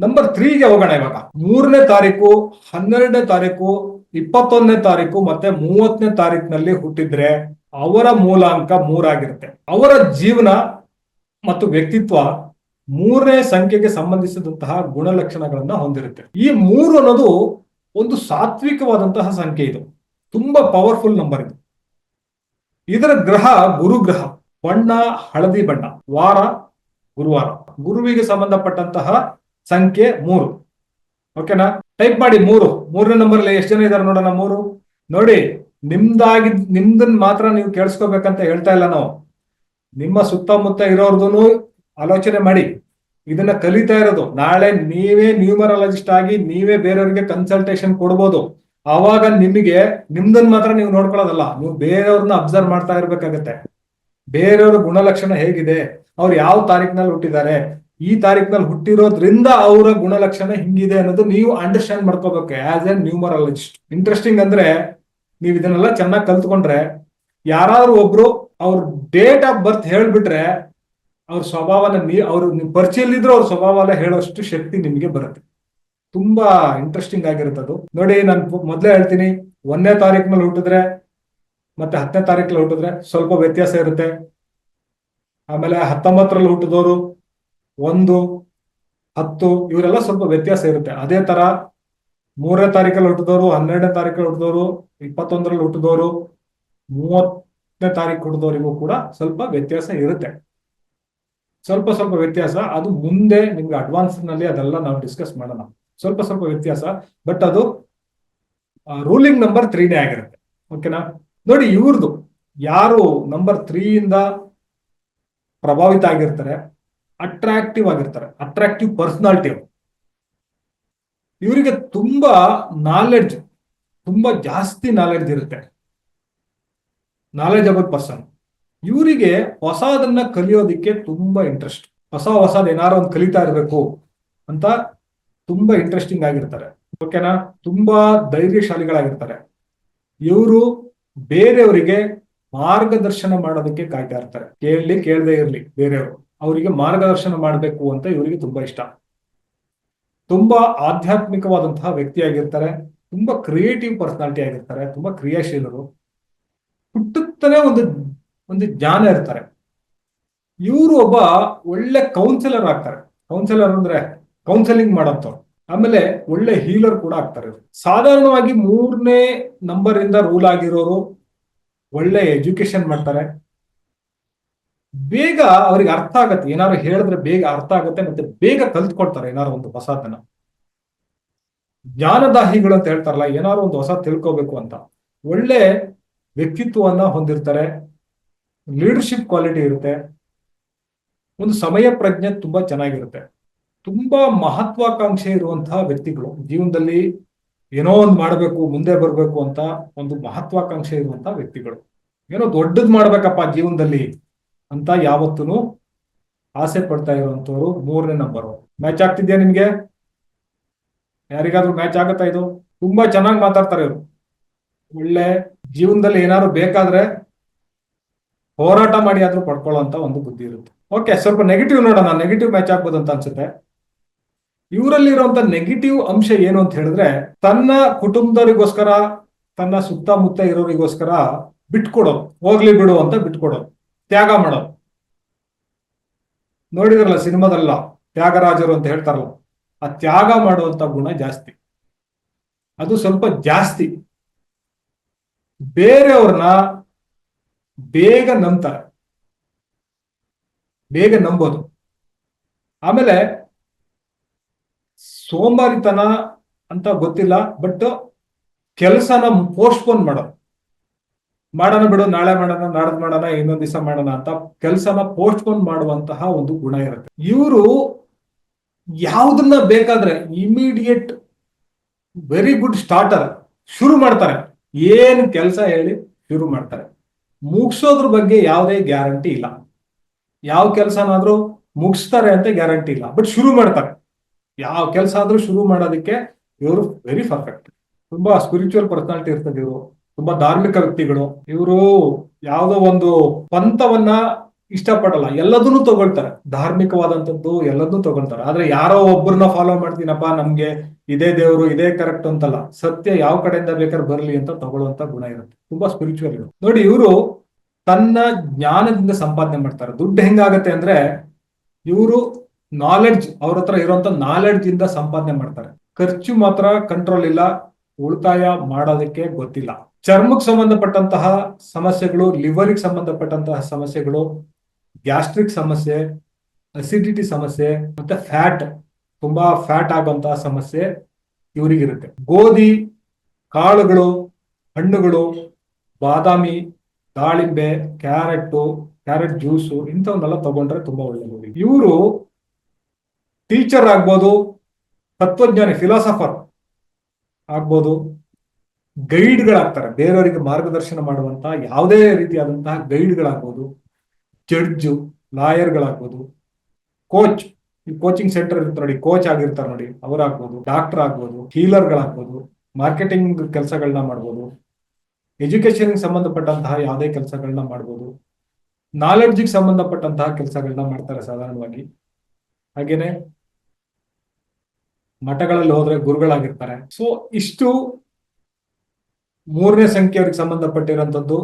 Number ತ್ರೀಗೆ ಹೋಗೋಣ ಇವಾಗ. ಮೂರನೇ ತಾರೀಕು, ಹನ್ನೆರಡನೇ ತಾರೀಕು, ಇಪ್ಪತ್ತೊಂದನೇ ತಾರೀಕು ಮತ್ತೆ ಮೂವತ್ತನೇ ತಾರೀಕಿನಲ್ಲಿ ಹುಟ್ಟಿದ್ರೆ ಅವರ ಮೂಲಾಂಕ ಮೂರಾಗಿರುತ್ತೆ ಅವರ ಜೀವನ ಮತ್ತು ವ್ಯಕ್ತಿತ್ವ ಮೂರನೇ ಸಂಖ್ಯೆಗೆ ಸಂಬಂಧಿಸಿದಂತಹ ಗುಣಲಕ್ಷಣಗಳನ್ನ ಹೊಂದಿರುತ್ತೆ. ಈ ಮೂರು ಅನ್ನೋದು ಒಂದು ಸಾತ್ವಿಕವಾದಂತಹ ಸಂಖ್ಯೆ ಇದು. ತುಂಬಾ ಪವರ್ಫುಲ್ ನಂಬರ್ ಇದು. ಇದರ ಗ್ರಹ ಗುರು ಗ್ರಹ ಬಣ್ಣ, ಹಳದಿ ಬಣ್ಣ, ವಾರ, ಗುರುವಾರ. ಗುರುವಿಗೆ ಸಂಬಂಧಪಟ್ಟಂತಹ ಸಂಖ್ಯೆ ಮೂರು. ಓಕೆನಾ ಟೈಪ್ ಮಾಡಿ ಮೂರು. ಮೂರನೇ ನಂಬರ್ ಅಲ್ಲಿ ಎಷ್ಟು ಜನ ಇದಾರೆ ನೋಡೋಣ ಮೂರು. ನೋಡಿ ನಿಮ್ದಾಗಿದ್ ನಿಮ್ದನ್ ಮಾತ್ರ ನೀವು ಕೇಳಿಸ್ಕೋಬೇಕಂತ ಹೇಳ್ತಾ ಇಲ್ಲ ನಾವು. ನಿಮ್ಮ ಸುತ್ತಮುತ್ತ ಇರೋರ್ದು ಆಲೋಚನೆ ಮಾಡಿ. ಇದನ್ನ ಕಲಿತಾ ಇರೋದು. ನಾಳೆ ನೀವೇ ನ್ಯೂಮರಾಲಜಿಸ್ಟ್ ಆಗಿ ನೀವೇ ಬೇರೆಯವ್ರಿಗೆ ಕನ್ಸಲ್ಟೇಷನ್ ಕೊಡ್ಬೋದು. ಆವಾಗ ನಿಮಗೆ, ನಿಮ್ದನ್ ಮಾತ್ರ ನೀವು ನೋಡ್ಕೊಳ್ಳೋದಲ್ಲ. ನೀವು ಬೇರೆಯವ್ರನ್ನ ಅಬ್ಸರ್ವ್ ಮಾಡ್ತಾ ಇರ್ಬೇಕಾಗತ್ತೆ. ಬೇರೆಯವ್ರ ಗುಣಲಕ್ಷಣ ಹೇಗಿದೆ? ಅವ್ರು ಯಾವ ತಾರೀಕಿನಲ್ಲಿ ಹುಟ್ಟಿದ್ದಾರೆ? ಈ ತಾರೀಕಿನಲ್ಲಿ ಹುಟ್ಟಿರೋದ್ರಿಂದ ಅವರ ಗುಣಲಕ್ಷಣ ಹಿಂಗಿದೆ ಅನ್ನೋದು ನೀವು ಅಂಡರ್ಸ್ಟ್ಯಾಂಡ್ ಮಾಡ್ಕೋಬೇಕು ಆಸ್ ಎ ನ್ಯೂಮರಾಲಜಿಸ್ಟ್ ಇಂಟ್ರೆಸ್ಟಿಂಗ್ ಅಂದ್ರೆ ನೀವು ಇದನ್ನೆಲ್ಲ ಚೆನ್ನಾಗಿ ಕಲ್ತ್ಕೊಂಡ್ರೆ ಯಾರಾದ್ರೂ ಒಬ್ರು ಅವ್ರ ಡೇಟ್ ಆಫ್ ಬರ್ತ್ ಹೇಳ್ಬಿಟ್ರೆ ಅವ್ರ ಸ್ವಭಾವನ ನೀ ಅವ್ರ ಪರಿಚಯಲ್ಲಿದ್ರು ಅವ್ರ ಸ್ವಭಾವ ಎಲ್ಲ ಹೇಳೋಷ್ಟು ಶಕ್ತಿ ನಿಮಗೆ ಬರುತ್ತೆ. ತುಂಬಾ ಇಂಟ್ರೆಸ್ಟಿಂಗ್ ಆಗಿರುತ್ತೆ ಅದು. ನೋಡಿ, ನಾನು ಮೊದಲೇ ಹೇಳ್ತೀನಿ, ಒಂದನೇ ತಾರೀಕಿನಲ್ಲಿ ಹುಟ್ಟಿದ್ರೆ ಮತ್ತೆ ಹತ್ತನೇ ತಾರೀಕಲ್ಲಿ ಹುಟ್ಟಿದ್ರೆ ಸ್ವಲ್ಪ ವ್ಯತ್ಯಾಸ ಇರುತ್ತೆ. ಆಮೇಲೆ ಹತ್ತೊಂಬತ್ತರಲ್ಲಿ ಹುಟ್ಟಿದವರು ಒಂದು, ಹತ್ತು, ಇವರೆಲ್ಲ ಸ್ವಲ್ಪ ವ್ಯತ್ಯಾಸ ಇರುತ್ತೆ. ಅದೇ ತರ ಮೂರನೇ ತಾರೀಕಲ್ಲಿ ಹುಟ್ಟಿದವರು, ಹನ್ನೆರಡನೇ ತಾರೀಕಲ್ಲಿ ಹುಟ್ಟಿದವರು, ಇಪ್ಪತ್ತೊಂದರಲ್ಲಿ ಹುಟ್ಟಿದವರು, ಮೂವತ್ತನೇ ತಾರೀಕು ಹುಟ್ಟಿದವರಿಗೂ ಕೂಡ ಸ್ವಲ್ಪ ವ್ಯತ್ಯಾಸ ಇರುತ್ತೆ. ಸ್ವಲ್ಪ ಸ್ವಲ್ಪ ವ್ಯತ್ಯಾಸ. ಅದು ಮುಂದೆ ನಿಮ್ಗೆ ಅಡ್ವಾನ್ಸ್ನಲ್ಲಿ ಅದೆಲ್ಲ ನಾವು ಡಿಸ್ಕಸ್ ಮಾಡೋಣ. ಸ್ವಲ್ಪ ಸ್ವಲ್ಪ ವ್ಯತ್ಯಾಸ. ಬಟ್ ಅದು ರೂಲಿಂಗ್ ನಂಬರ್ ತ್ರೀನೇ ಆಗಿರುತ್ತೆ. ಓಕೆನಾ ನೋಡಿ ಇವ್ರದ್ದು ಯಾರು ನಂಬರ್ ತ್ರೀಯಿಂದ ಪ್ರಭಾವಿತ ಆಗಿರ್ತಾರೆ? ಅಟ್ರಾಕ್ಟಿವ್ ಆಗಿರ್ತಾರೆ. ಅಟ್ರಾಕ್ಟಿವ್ ಪರ್ಸನಾಲಿಟಿ ಇವರಿಗೆ ತುಂಬಾ ನಾಲೆಡ್ಜ್ ತುಂಬಾ ಜಾಸ್ತಿ ನಾಲೆಡ್ಜ್ ಇರುತ್ತೆ. ನಾಲೆಜಬಲ್ ಪರ್ಸನ್ ಇವರಿಗೆ ಹೊಸದನ್ನ ಕಲಿಯೋದಿಕ್ಕೆ ತುಂಬಾ ಇಂಟ್ರೆಸ್ಟ್ ಹೊಸ ಹೊಸದ ಏನಾರು ಒಂದು ಕಲಿತಾ ಇರಬೇಕು ಅಂತ ತುಂಬಾ ಇಂಟ್ರೆಸ್ಟಿಂಗ್ ಆಗಿರ್ತಾರೆ. ಓಕೆನಾ ತುಂಬಾ ಧೈರ್ಯಶಾಲಿಗಳಾಗಿರ್ತಾರೆ. ಇವರು ಬೇರೆಯವರಿಗೆ ಮಾರ್ಗದರ್ಶನ ಮಾಡೋದಕ್ಕೆ ಕಾಯ್ತಾ ಇರ್ತಾರೆ. ಕೇಳಲಿ, ಕೇಳದೆ ಇರ್ಲಿ ಬೇರೆಯವರು. ಅವರಿಗೆ ಮಾರ್ಗದರ್ಶನ ಮಾಡಬೇಕು ಅಂತ ಇವರಿಗೆ ತುಂಬಾ ಇಷ್ಟ. ತುಂಬಾ ಆಧ್ಯಾತ್ಮಿಕವಾದಂತಹ ವ್ಯಕ್ತಿಯಾಗಿರ್ತಾರೆ ತುಂಬಾ ಕ್ರಿಯೇಟಿವ್ ಪರ್ಸನಾಲಿಟಿ ಆಗಿರ್ತಾರೆ, ತುಂಬಾ ಕ್ರಿಯಾಶೀಲರು. ಹುಟ್ಟುತ್ತಲೇ ಒಂದು ಒಂದು ಜ್ಞಾನ ಇರ್ತಾರೆ. ಇವರು ಒಬ್ಬ ಒಳ್ಳೆ ಕೌನ್ಸಿಲರ್ ಆಗ್ತಾರೆ. ಕೌನ್ಸಿಲರ್ ಅಂದ್ರೆ ಕೌನ್ಸಿಲಿಂಗ್ ಮಾಡೋಂಥವ್ರು. ಆಮೇಲೆ ಒಳ್ಳೆ ಹೀಲರ್ ಕೂಡ ಆಗ್ತಾರೆ. ಸಾಧಾರಣವಾಗಿ ಮೂರನೇ ನಂಬರ್ ಇಂದ ರೂಲ್ ಆಗಿರೋರು ಒಳ್ಳೆ ಎಜುಕೇಶನ್ ಮಾಡ್ತಾರೆ. ಬೇಗ ಅವ್ರಿಗೆ ಅರ್ಥ ಆಗತ್ತೆ. ಏನಾದ್ರು ಹೇಳಿದ್ರೆ ಬೇಗ ಅರ್ಥ ಆಗತ್ತೆ ಮತ್ತೆ ಬೇಗ ಕಲ್ತ್ಕೊಳ್ತಾರೆ ಏನಾರು ಒಂದು ಹೊಸತನ ಜ್ಞಾನದಾಹಿಗಳು ಅಂತ ಹೇಳ್ತಾರಲ್ಲ, ಏನಾದ್ರು ಒಂದು ಹೊಸ ತಿಳ್ಕೋಬೇಕು ಅಂತ. ಒಳ್ಳೆ ವ್ಯಕ್ತಿತ್ವವನ್ನ ಹೊಂದಿರ್ತಾರೆ. ಲೀಡರ್ಶಿಪ್ ಕ್ವಾಲಿಟಿ ಇರುತ್ತೆ. ಒಂದು ಸಮಯ ಪ್ರಜ್ಞೆ ತುಂಬಾ ಚೆನ್ನಾಗಿರುತ್ತೆ. ತುಂಬಾ ಮಹತ್ವಾಕಾಂಕ್ಷೆ ಇರುವಂತಹ ವ್ಯಕ್ತಿಗಳು. ಜೀವನದಲ್ಲಿ ಏನೋ ಒಂದು ಮಾಡಬೇಕು, ಮುಂದೆ ಬರಬೇಕು ಅಂತ ಒಂದು ಮಹತ್ವಾಕಾಂಕ್ಷೆ ಇರುವಂತಹ ವ್ಯಕ್ತಿಗಳು. ಏನೋ ದೊಡ್ಡದ್ ಮಾಡ್ಬೇಕಪ್ಪ ಜೀವನದಲ್ಲಿ. ಅಂತ ಯಾವತ್ತೂ ಆಸೆ ಪಡ್ತಾ ಇರುವಂತವ್ರು ಮೂರನೇ ನಂಬರ್ ಮ್ಯಾಚ್ ಆಗ್ತಿದ್ಯಾ ನಿಮ್ಗೆ? ಯಾರಿಗಾದ್ರೂ ಮ್ಯಾಚ್ ಆಗತ್ತಾ ಇದು? ತುಂಬಾ ಚೆನ್ನಾಗಿ ಮಾತಾಡ್ತಾರೆ ಇವರು. ಒಳ್ಳೆ ಜೀವನದಲ್ಲಿ ಏನಾದ್ರು ಬೇಕಾದ್ರೆ ಹೋರಾಟ ಮಾಡಿ ಆದ್ರೂ ಪಡ್ಕೊಳ್ಳೋಂತ ಒಂದು ಬುದ್ಧಿ ಇರುತ್ತೆ. ಓಕೆ ಸ್ವಲ್ಪ ನೆಗೆಟಿವ್ ನೋಡೋಣ. ನೆಗೆಟಿವ್ ಮ್ಯಾಚ್ ಆಗ್ಬೋದು ಅಂತ ಅನ್ಸುತ್ತೆ. ಇವರಲ್ಲಿರುವಂತ ನೆಗೆಟಿವ್ ಅಂಶ ಏನು ಅಂತ ಹೇಳಿದ್ರೆ, ತನ್ನ ಕುಟುಂಬದವರಿಗೋಸ್ಕರ, ತನ್ನ ಸುತ್ತಮುತ್ತ ಇರೋರಿಗೋಸ್ಕರ ಬಿಟ್ಕೊಡೋದು. ಹೋಗ್ಲಿ ಬಿಡು ಅಂತ ಬಿಟ್ಕೊಡೋದು. ತ್ಯಾಗ ಮಾಡೋದು. ನೋಡಿದ್ರಲ್ಲ ಸಿನಿಮಾದಲ್ಲ ತ್ಯಾಗರಾಜರು ಅಂತ ಹೇಳ್ತಾರಲ್ಲ, ಆ ತ್ಯಾಗ ಮಾಡುವಂತ ಗುಣ ಜಾಸ್ತಿ. ಅದು ಸ್ವಲ್ಪ ಜಾಸ್ತಿ. ಬೇರೆಯವ್ರನ್ನ ಬೇಗ ನಂಬ್ತಾರೆ. ಬೇಗ ನಂಬೋದು. ಆಮೇಲೆ ಸೋಮಾರಿತನ ಅಂತ ಗೊತ್ತಿಲ್ಲ, ಬಟ್ ಕೆಲಸನ ಪೋಸ್ಟ್ಪೋನ್ ಮಾಡೋದು. ಮಾಡೋಣ ಬಿಡು, ನಾಳೆ ಮಾಡೋಣ, ನಾಡದ್ ಮಾಡೋಣ, ಇನ್ನೊಂದ್ ದಿವಸ ಮಾಡೋಣ ಅಂತ ಕೆಲಸನ ಪೋಸ್ಟ್ಪೋನ್ ಮಾಡುವಂತಹ ಒಂದು ಗುಣ ಇರುತ್ತೆ. ಇವರು ಯಾವುದನ್ನ ಬೇಕಾದ್ರೆ ಇಮಿಡಿಯೇಟ್ ವೆರಿ ಗುಡ್ ಸ್ಟಾರ್ಟರ್ ಶುರು ಮಾಡ್ತಾರೆ. ಏನ್ ಕೆಲಸ ಹೇಳಿ ಶುರು ಮಾಡ್ತಾರೆ. ಮುಗಿಸೋದ್ರ ಬಗ್ಗೆ ಯಾವುದೇ ಗ್ಯಾರಂಟಿ ಇಲ್ಲ. ಯಾವ ಕೆಲಸನಾದ್ರೂ ಮುಗಿಸ್ತಾರೆ ಅಂತ ಗ್ಯಾರಂಟಿ ಇಲ್ಲ. ಬಟ್ ಶುರು ಮಾಡ್ತಾರೆ. ಯಾವ ಕೆಲಸ ಆದ್ರೂ ಶುರು ಮಾಡೋದಕ್ಕೆ ಇವರು ವೆರಿ ಪರ್ಫೆಕ್ಟ್ ತುಂಬಾ ಸ್ಪಿರಿಚುವಲ್ ಪರ್ಸನಾಲಿಟಿ ಇರ್ತದೆ ಇವರು. ತುಂಬಾ ಧಾರ್ಮಿಕ ವ್ಯಕ್ತಿಗಳು, ಇವರು ಯಾವುದೋ ಒಂದು ಪಂಥವನ್ನ ಇಷ್ಟಪಡಲ್ಲ. ಎಲ್ಲದನ್ನು ತಗೊಳ್ತಾರೆ. ಧಾರ್ಮಿಕವಾದಂಥದ್ದು ಎಲ್ಲದನ್ನು ತಗೊಳ್ತಾರೆ. ಆದ್ರೆ ಯಾರೋ ಒಬ್ಬರನ್ನ ಫಾಲೋ ಮಾಡ್ತೀನಪ್ಪ, ನಮ್ಗೆ ಇದೇ ದೇವರು, ಇದೇ ಕರೆಕ್ಟ್ ಅಂತಲ್ಲ. ಸತ್ಯ ಯಾವ ಕಡೆಯಿಂದ ಬೇಕಾದ್ರೆ ಬರಲಿ ಅಂತ ತಗೊಳ್ಳುವಂತ ಗುಣ ಇರುತ್ತೆ. ತುಂಬಾ ಸ್ಪಿರಿಚುವಲ್ ನೋಡಿ, ಇವರು ತನ್ನ ಜ್ಞಾನದಿಂದ ಸಂಪಾದನೆ ಮಾಡ್ತಾರೆ. ದುಡ್ಡು ಹೆಂಗಾಗತ್ತೆ ಅಂದ್ರೆ ಇವರು ನಾಲೆಡ್ಜ್ ಅವ್ರ ಹತ್ರ ಇರುವಂತ ನಾಲೆಡ್ಜ್ ಇಂದ ಸಂಪಾದನೆ ಮಾಡ್ತಾರೆ. ಖರ್ಚು ಮಾತ್ರ ಕಂಟ್ರೋಲ್ ಇಲ್ಲ, ಉಳಿತಾಯ ಮಾಡೋದಕ್ಕೆ ಗೊತ್ತಿಲ್ಲ. ಚರ್ಮಕ್ಕೆ ಸಂಬಂಧಪಟ್ಟಂತಹ ಸಮಸ್ಯೆಗಳು ಲಿವರಿಗೆ ಸಂಬಂಧಪಟ್ಟಂತಹ ಸಮಸ್ಯೆಗಳು ಗ್ಯಾಸ್ಟ್ರಿಕ್ ಸಮಸ್ಯೆ ಅಸಿಡಿಟಿ ಸಮಸ್ಯೆ, ಮತ್ತೆ ಫ್ಯಾಟ್ ತುಂಬಾ ಫ್ಯಾಟ್ ಆಗುವಂತಹ ಸಮಸ್ಯೆ ಇವರಿಗಿರುತ್ತೆ ಗೋಧಿ, ಕಾಳುಗಳು, ಹಣ್ಣುಗಳು, ಬಾದಾಮಿ, ದಾಳಿಂಬೆ ಕ್ಯಾರೆಟ್ ಕ್ಯಾರೆಟ್ ಜ್ಯೂಸು ಇಂಥವನ್ನೆಲ್ಲ ತಗೊಂಡ್ರೆ ತುಂಬಾ ಒಳ್ಳೆಯದು ಇವರು ಟೀಚರ್ ಆಗ್ಬೋದು, ತತ್ವಜ್ಞಾನಿ ಫಿಲಾಸಫರ್ ಆಗ್ಬೋದು. ಗೈಡ್ಗಳಾಗ್ತಾರೆ. ಬೇರೆಯವರಿಗೆ ಮಾರ್ಗದರ್ಶನ ಮಾಡುವಂತಹ ಯಾವುದೇ ರೀತಿಯಾದಂತಹ ಗೈಡ್ಗಳಾಗ್ಬೋದು. ಜಡ್ಜು, ಲಾಯರ್ಗಳಾಗ್ಬೋದು. ಕೋಚ್, ಈ ಕೋಚಿಂಗ್ ಸೆಂಟರ್ ಇರುತ್ತೆ ನೋಡಿ, ಕೋಚ್ ಆಗಿರ್ತಾರೆ ನೋಡಿ, ಅವರಾಗ್ಬೋದು, ಡಾಕ್ಟರ್ ಆಗ್ಬೋದು, ಹೀಲರ್ಗಳಾಗ್ಬೋದು, ಮಾರ್ಕೆಟಿಂಗ್ ಕೆಲಸಗಳನ್ನ ಮಾಡ್ಬೋದು. ಎಜುಕೇಶನ್ ಸಂಬಂಧಪಟ್ಟಂತಹ ಯಾವುದೇ ಕೆಲಸಗಳನ್ನ ಮಾಡ್ಬೋದು. ನಾಲೆಡ್ಜಿಗೆ ಸಂಬಂಧಪಟ್ಟಂತಹ ಕೆಲಸಗಳನ್ನ ಮಾಡ್ತಾರೆ ಸಾಧಾರಣವಾಗಿ. ಹಾಗೇನೆ ಮಠಗಳಲ್ಲಿ ಹೋದ್ರೆ ಗುರುಗಳಾಗಿರ್ತಾರೆ. ಸೊ ಇಷ್ಟು ಮೂರನೇ ಸಂಖ್ಯೆಯರಿಗೆ ಸಂಬಂಧಪಟ್ಟಿರೋಂಥದ್ದು